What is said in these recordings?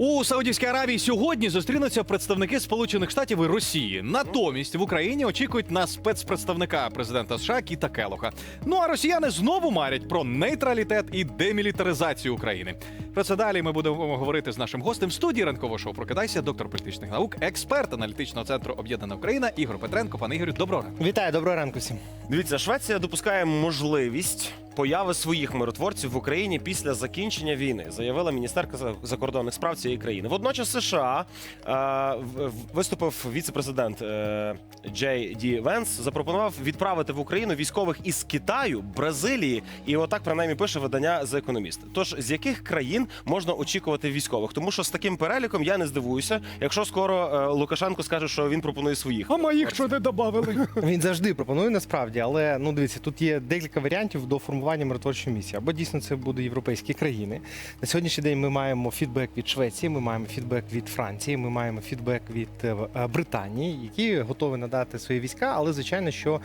У Саудівській Аравії сьогодні зустрінуться представники Сполучених Штатів і Росії. Натомість в Україні очікують на спецпредставника президента США Кіта Келоха. Ну а росіяни знову марять про нейтралітет і демілітаризацію України. Про це далі ми будемо говорити з нашим гостем в студії ранкового шоу Прокидайся, доктор політичних наук, експерт аналітичного центру Об'єднана Україна Ігор Петренко. Пане Ігорю, доброго ранку. Вітаю, доброго ранку всім. Дивіться, Швеція допускає можливість появи своїх миротворців в Україні після закінчення війни, заявила міністерка за- закордонних справ цієї країни. Водночас США е, в- в- виступив віце-президент е, Джей Ді Венс, запропонував відправити в Україну військових із Китаю, Бразилії, і отак принаймні пише видання за економіст. Тож з яких країн можна очікувати військових? Тому що з таким переліком я не здивуюся, якщо скоро е, Лукашенко скаже, що він пропонує своїх. А моїх що не додавали? Він завжди пропонує насправді, але ну дивіться, тут є декілька варіантів до формування миротворчої місії. Або дійсно це будуть європейські країни. На сьогоднішній день ми маємо фідбек від Швеції, ми маємо фідбек від Франції, ми маємо фідбек від е, е, Британії, які готові надати свої війська, але звичайно, що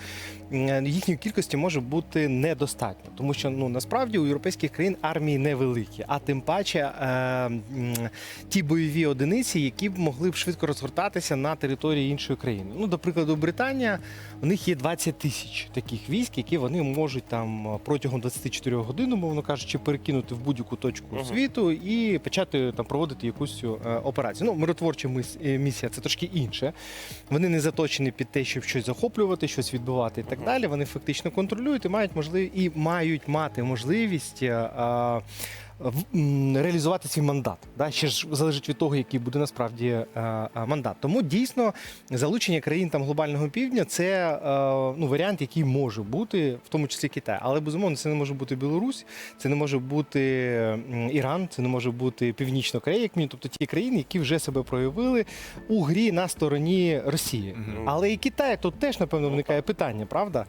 їхньої кількості може бути недостатньо, тому що ну насправді у європейських країн армії невеликі, а тим паче е, ті бойові одиниці, які б могли б швидко розгортатися на території іншої країни. Ну, до прикладу, Британія у них є 20 тисяч таких військ, які вони можуть там протягом 24 годин, умовно кажучи, перекинути в будь-яку точку Мгм. світу і почати там проводити якусь е, операцію. Ну, миротворча мис- е, місія це трошки інше. Вони не заточені під те, щоб щось захоплювати, щось відбивати і так Мгм. далі. Вони фактично контролюють і мають можливість і мають мати можливість. е, м, реалізувати свій мандат. Да? Ще ж залежить від того, який буде насправді е, е, мандат. Тому дійсно залучення країн там глобального півдня це е, ну, варіант, який може бути, в тому числі Китай. Але безумовно це не може бути Білорусь, це не може бути Іран, це не може бути Північна Корея, як мінімум, тобто ті країни, які вже себе проявили у грі на стороні Росії. Мгм. Але і Китай тут теж напевно виникає питання, правда?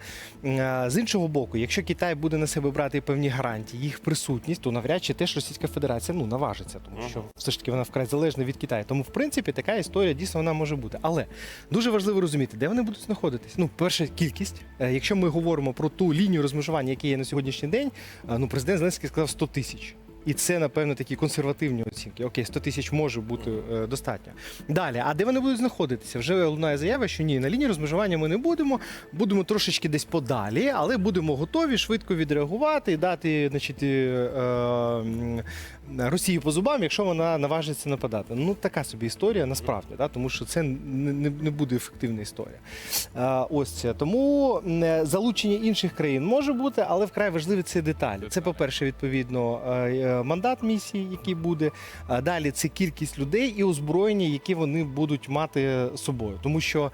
З іншого боку, якщо Китай буде на себе брати певні гарантії, їх присутність, то навряд чи теж Російська Федерація ну наважиться, тому що все ж таки вона вкрай залежна від Китаю. Тому, в принципі, така історія дійсно вона може бути. Але дуже важливо розуміти, де вони будуть знаходитись. Ну, перша кількість. Е, Якщо ми говоримо про ту лінію розмежування, яка є на сьогоднішній день, е, ну президент Зеленський сказав 100 тисяч. І це, напевно, такі консервативні оцінки. Окей, 100 тисяч може бути е, достатньо. Далі, а де вони будуть знаходитися? Вже лунає заява, що ні, на лінії розмежування ми не будемо. Будемо трошечки десь подалі, але будемо готові швидко відреагувати і дати, значить, е, м, Росії по зубам, якщо вона наважиться нападати. Ну така собі історія насправді, да? тому що це не, не, буде ефективна історія. Е, ось це. Тому е, залучення інших країн може бути, але вкрай важливі це деталі. Це, по-перше, відповідно, е, е, мандат місії, який буде. А Далі це кількість людей і озброєння, які вони будуть мати з собою. Тому що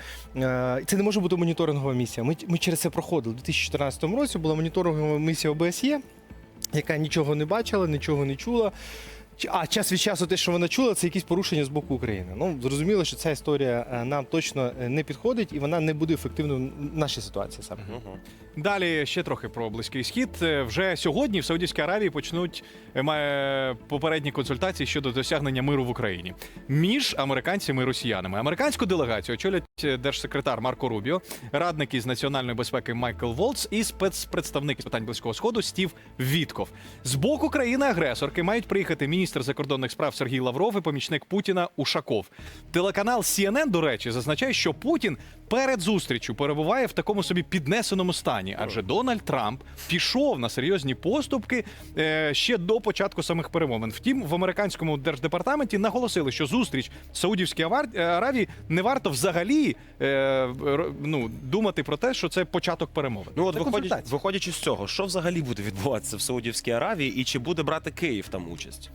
це не може бути моніторингова місія. Ми, ми через це проходили. У 2014 році була моніторингова місія ОБСЄ, яка нічого не бачила, нічого не чула. А час від часу те, що вона чула, це якісь порушення з боку України. Ну зрозуміло, що ця історія е, нам точно е, не підходить і вона не буде ефективною в нашій ситуації саме. Мгм. Далі ще трохи про близький схід. Е, Вже сьогодні в Саудівській Аравії почнуть попередні консультації щодо досягнення миру в Україні між американцями і росіянами. Американську делегацію очолять держсекретар Марко Рубіо, радник із національної безпеки Майкл Волц і спецпредставник з питань близького сходу Стів Вітков. З боку країни-агресорки мають приїхати міністр закордонних справ Сергій Лавров і помічник Путіна Ушаков. Телеканал CNN, до речі, зазначає, що Путін перед зустрічю перебуває в такому собі піднесеному стані, адже Дональд Трамп пішов на серйозні поступки е, ще до початку самих перемовин. Втім, в американському держдепартаменті наголосили, що зустріч в Саудівській е, Аравії не варто взагалі е, ну, думати про те, що це початок перемовин. Ну от Це виходять, виходячи з цього, що взагалі буде відбуватися в Саудівській Аравії, і чи буде брати Київ там участь?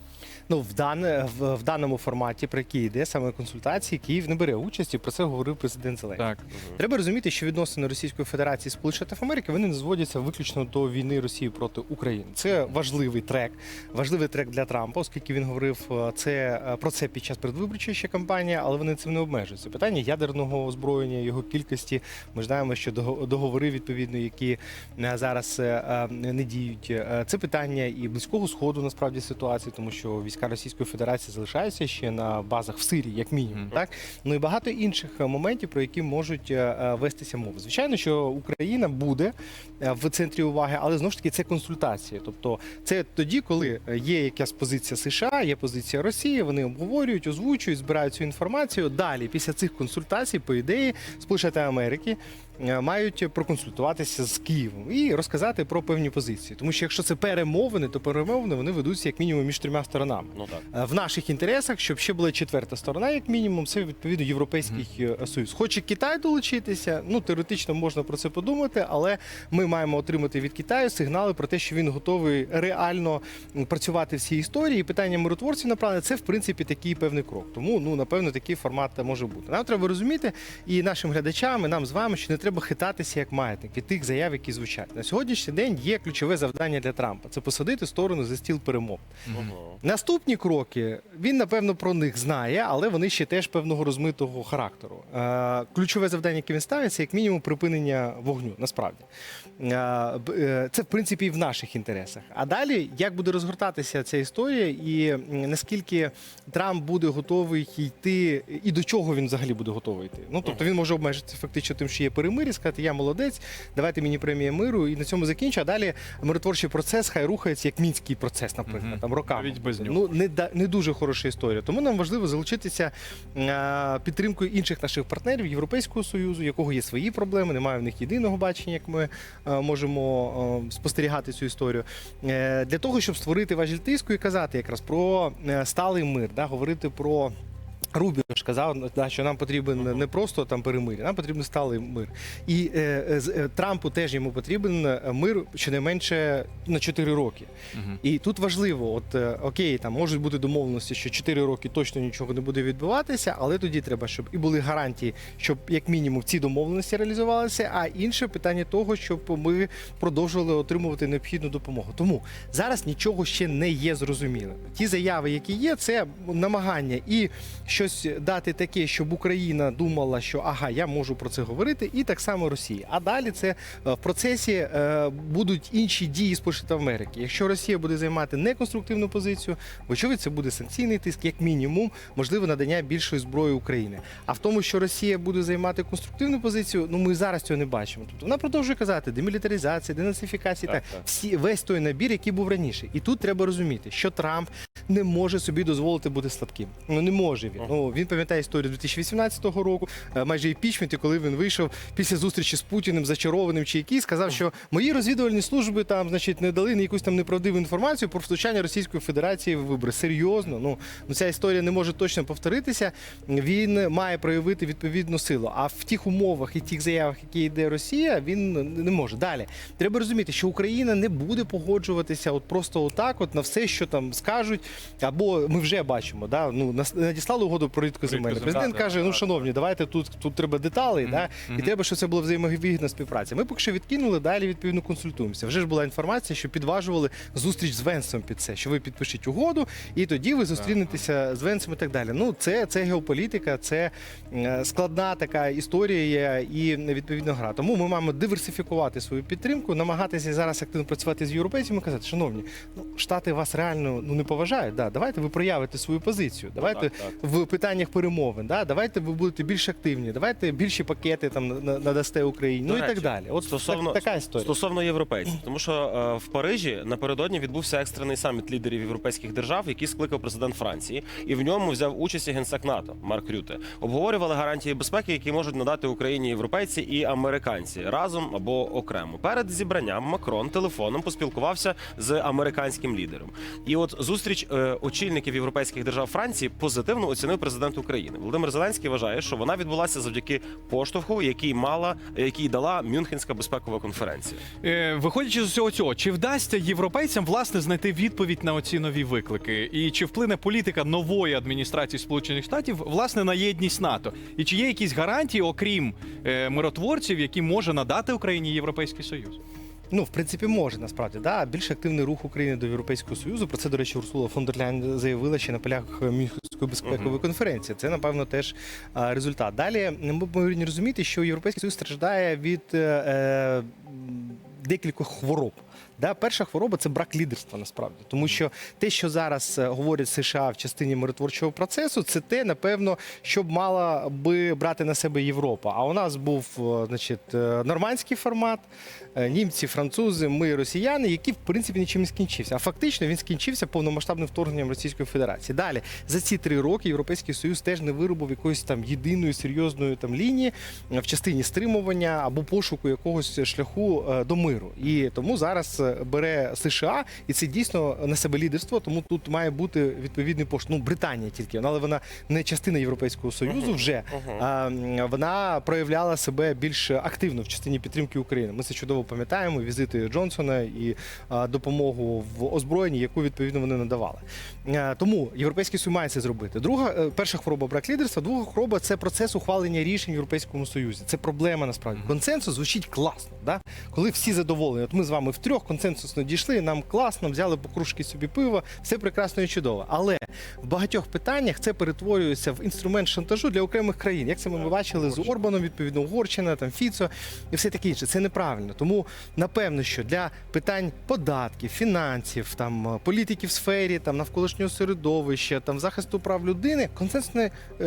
Ну, в, дане, в, в даному форматі, про який йде саме консультації, Київ не бере участі. Про це говорив президент Зеленський. Так. Треба розуміти, що відносини Російської Федерації Сполучених Штатів Америки вони не зводяться виключно до війни Росії проти України. Це важливий трек, важливий трек для Трампа, оскільки він говорив е, це е, про це під час передвиборчої ще кампанії, але вони цим не обмежуються. Питання ядерного озброєння, його кількості. Ми ж знаємо, що дого- договори відповідно, які е, зараз не діють. Це питання і близького сходу насправді ситуації, тому що війська Російської Федерації залишаються ще на базах в Сирії, як мінімум, Мгм. так ну і багато інших моментів, про які можуть можуть е, е, вестися мови. Звичайно, що Україна буде е, в центрі уваги, але знову ж таки це консультації. Тобто, це тоді, коли є якась позиція США, є позиція Росії, вони обговорюють, озвучують, збирають цю інформацію. Далі, після цих консультацій, по ідеї, Сполучені Америки мають проконсультуватися з Києвом і розказати про певні позиції. Тому що якщо це перемовини, то перемовини вони ведуться як мінімум між трьома сторонами. Ну так. В наших інтересах, щоб ще була четверта сторона, як мінімум, це відповідно Європейський е, Союз. Хоче Китай долучитися, ну теоретично можна про це подумати, але ми маємо отримати від Китаю сигнали про те, що він готовий реально працювати в цій історії. І питання миротворців направлення це в принципі такий певний крок. Тому ну напевно такий формат може бути. Нам треба розуміти і нашим глядачам, і нам з вами, що не треба хитатися як маятник від тих заяв, які звучать на сьогоднішній день. Є ключове завдання для Трампа це посадити сторону за стіл перемов. Наступні кроки він напевно про них знає, але вони ще теж певного розмитого характеру. Е, ключове завдання, яке він ставить, це як мінімум припинення вогню. Насправді Е, це в принципі і в наших інтересах. А далі як буде розгортатися ця історія, і наскільки Трамп буде готовий йти, і до чого він взагалі буде готовий йти? Ну тобто він може обмежитися фактично тим, що є перемир'я, сказати, я молодець, давайте мені премія миру, і на цьому закінчу. А далі миротворчий процес хай рухається як мінський процес, наприклад, Мгм. там роками. Навіть без нього. Ну не не дуже хороша історія. Тому нам важливо залучитися підтримкою інших наших партнерів Європейського союзу, якого є свої проблеми, немає в них єдиного бачення, як ми е, можемо е, спостерігати цю історію. Е, Для того, щоб створити важіль тиску і казати якраз про сталий мир, да, говорити про. Рубіо ж казав, що нам потрібен не просто там перемир'я, нам потрібен сталий мир. І е, е, е, Трампу теж йому потрібен е, мир щонайменше на 4 роки. Мгм. І тут важливо, от е, окей, там можуть бути домовленості, що 4 роки точно нічого не буде відбуватися, але тоді треба, щоб і були гарантії, щоб як мінімум ці домовленості реалізувалися. А інше питання того, щоб ми продовжували отримувати необхідну допомогу. Тому зараз нічого ще не є зрозумілим. Ті заяви, які є, це намагання і щось дати таке, щоб Україна думала, що ага, я можу про це говорити, і так само Росія. А далі це е, в процесі е, будуть інші дії Сполучених Америки. Якщо Росія буде займати неконструктивну позицію, вочевидь, це буде санкційний тиск, як мінімум, можливо, надання більшої зброї Україні. А в тому, що Росія буде займати конструктивну позицію, ну ми зараз цього не бачимо. Тобто вона продовжує казати демілітаризація, денацифікація, Так, так, так. всі весь той набір, який був раніше. І тут треба розуміти, що Трамп не може собі дозволити бути слабким. Ну не може він. Ну він пам'ятає історію 2018 року, е, майже імпічменті, коли він вийшов після зустрічі з Путіним, зачарованим чи який, сказав, що мої розвідувальні служби там, значить, не дали якусь там неправдиву інформацію про втручання Російської Федерації в вибори. Серйозно, ну ну ця історія не може точно повторитися. Він має проявити відповідну силу. А в тих умовах і тих заявах, які йде Росія, він не може. Далі треба розуміти, що Україна не буде погоджуватися, от просто отак, от на все, що там скажуть. Або ми вже бачимо, да ну надіслали угоду про. Рідкоземельне, Президент каже: ну шановні, давайте тут тут треба деталі, да і треба, щоб це була взаємовигідна співпраця. Ми поки що відкинули, далі відповідно консультуємося. Вже ж була інформація, що підважували зустріч з Венсом під це, що ви підпишіть угоду, і тоді ви зустрінетеся з Венсом і так далі. Ну це, це геополітика, це е, складна така історія і відповідно гра. Тому ми маємо диверсифікувати свою підтримку, намагатися зараз активно працювати з європейцями. і Казати, шановні, ну штати вас реально ну не поважають. Да, давайте ви проявите свою позицію. Давайте так, так. В питаннях перемовин. Да, давайте ви будете більш активні. Давайте більші пакети там на- на- надасте Україні. До Ну і так далі. От стосовно- так, така історія. Стосовно європейців, тому що е, в Парижі напередодні відбувся екстрений саміт лідерів європейських держав, який скликав президент Франції, і в ньому взяв участь і генсек НАТО Марк Рюте. Обговорювали гарантії безпеки, які можуть надати Україні європейці і американці разом або окремо. Перед зібранням Макрон телефоном поспілкувався з американським лідером. І от зустріч е, очільників європейських держав Франції позитивно оцінив президент України. Володимир Зеленський вважає, що вона відбулася завдяки поштовху, який мала який дала Мюнхенська безпекова конференція. Е, Виходячи з усього цього, чи вдасться європейцям власне знайти відповідь на оці нові виклики? І чи вплине політика нової адміністрації Сполучених Штатів власне на єдність НАТО? І чи є якісь гарантії, окрім е, миротворців, які може надати Україні Європейський Союз? Ну, в принципі, може насправді. Да? Більш активний рух України до Європейського Союзу. Про це, до речі, Урсула фон дер Ляйн заявила ще на полях Мюнхенської безпекової Мгм. конференції. Це, напевно, теж а, результат. Далі ми повинні розуміти, що Європейський Союз страждає від е, е, декількох хвороб. Да, перша хвороба це брак лідерства насправді, тому що те, що зараз е, говорять США в частині миротворчого процесу, це те, напевно, що б мала би брати на себе Європа. А у нас був е, значить, е, нормандський формат, німці, французи, ми, росіяни, який в принципі нічим не скінчився. А фактично він скінчився повномасштабним вторгненням Російської Федерації. Далі за ці три роки Європейський Союз теж не виробив якоїсь там єдиної серйозної там лінії в частині стримування або пошуку якогось шляху до миру. І тому зараз бере США, і це дійсно на себе лідерство. Тому тут має бути відповідний поштовх. Ну, Британія тільки, але вона не частина Європейського союзу вже. А, вона проявляла себе більш активно в частині підтримки України. Ми це чудово пам'ятаємо. Візити Джонсона і допомогу в озброєнні, яку відповідно вони надавали. Е, Тому європейський союз має це зробити. Друга е, перша хвороба брак лідерства. Друга хвороба це процес ухвалення рішень в Європейському Союзі. Це проблема насправді. Консенсус звучить класно, да? коли всі задоволені. От ми з вами втрьох консенсусно дійшли. Нам класно, взяли по кружки собі пива, все прекрасно і чудово. Але в багатьох питаннях це перетворюється в інструмент шантажу для окремих країн. Як це ми бачили з Орбаном, відповідно, Угорщина, там Фіцо і все таке інше. Це неправильно. Тому напевно, що для питань податків, фінансів, там політики в сфері там навколишнього середовища, там захисту прав людини, консенсусне е,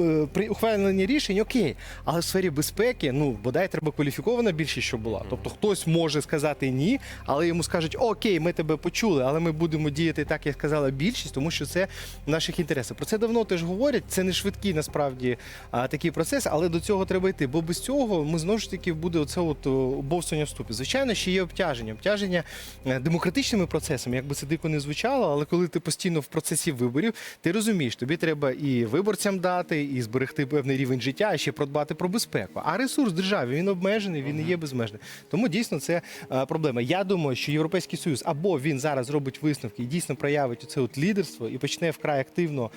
е, при ухваленні рішень окей. Але в сфері безпеки, ну бодай треба кваліфікована більшість, що була. Тобто хтось може сказати ні, але йому скажуть окей, ми тебе почули, але ми будемо діяти так, як сказала більшість, тому що це в наших інтересах. Про це давно теж говорять. Це не швидкий насправді такий процес, але до цього треба йти. Бо без цього ми знову ж таки буде оце от о, бовсання вступі. Звичайно, ще є обтяження. Обтяження е, демократичними процесами, як би це дико не звучало, але коли ти постійно в процесі виборів, ти розумієш, тобі треба і виборцям дати, і зберегти певний рівень життя, і ще продбати про безпеку. А ресурс держави він обмежений, він не є безмежний. Тому дійсно це е, проблема. Я думаю, що Європейський Союз або він зараз робить висновки і дійсно проявить оце от лідерство і почне вкрай активно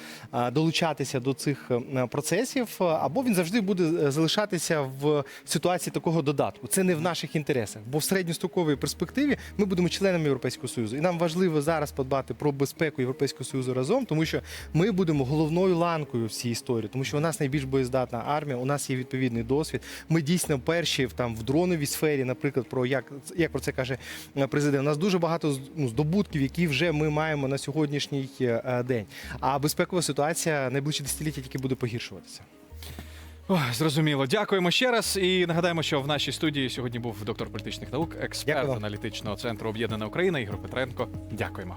долучатися до цих е, процесів, або він завжди буде е, залишатися в ситуації такого додатку. Це не в наших інтересах, бо в середньостроковій перспективі ми будемо членами Європейського Союзу, і нам важливо зараз подбати про безпеку Європейського Союзу разом, тому що ми будемо головною ланкою в історії, тому що у нас найбільш боєздатна армія, у нас є відповідний досвід. Ми дійсно перші в там в дроновій сфері, наприклад, про як, як про це каже президент. У нас дуже багато ну, здобутків, які вже ми маємо на сьогоднішній е, е, день. А безпекова ситуація найближчі десятиліття тільки буде погіршуватися. Ой, зрозуміло. Дякуємо ще раз. І нагадаємо, що в нашій студії сьогодні був доктор політичних наук, експерт Дякую. аналітичного центру Об'єднана Україна Ігор Петренко. Дякуємо.